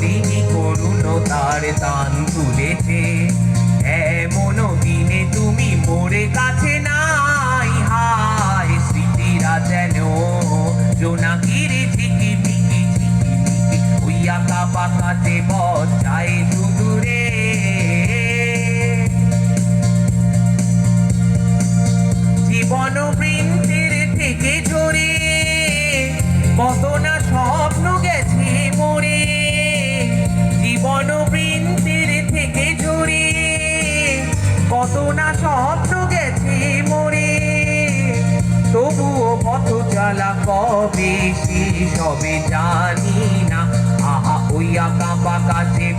করিনি করুণ তার দান তুলেছে। হ্যাঁ, এমন দিনে তুমি মোরে কাছে নাই। হায়, স্মৃতিরা যেন জোনাকির ঝিকি ঝিকি ঝিকি মিকি হইয়া কাপা কাতে বস স্বপ্ন গেছে মরে। তবুও পথ কবে হবে জানি না। আহা ওই আঁকা পাকা যে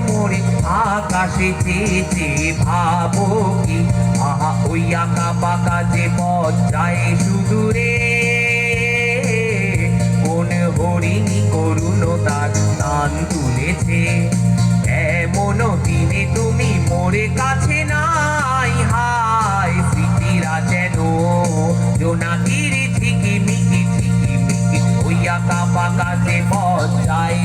মোরে আকাশে চেয়েছে ভাবো কি? আহা, ওই আঁকা বাঁকা যে পথ যায় সুদূরে কোন হরিণী করুণ তার টান তুলেছে। এমন দিনে তুমি মোরে কাছে নাই। হাই স্মৃতিরা যেন জোনাকির ঝিকি মিকি ঝিকি মিকি ওই আঁকা পাকা যে পথ যায়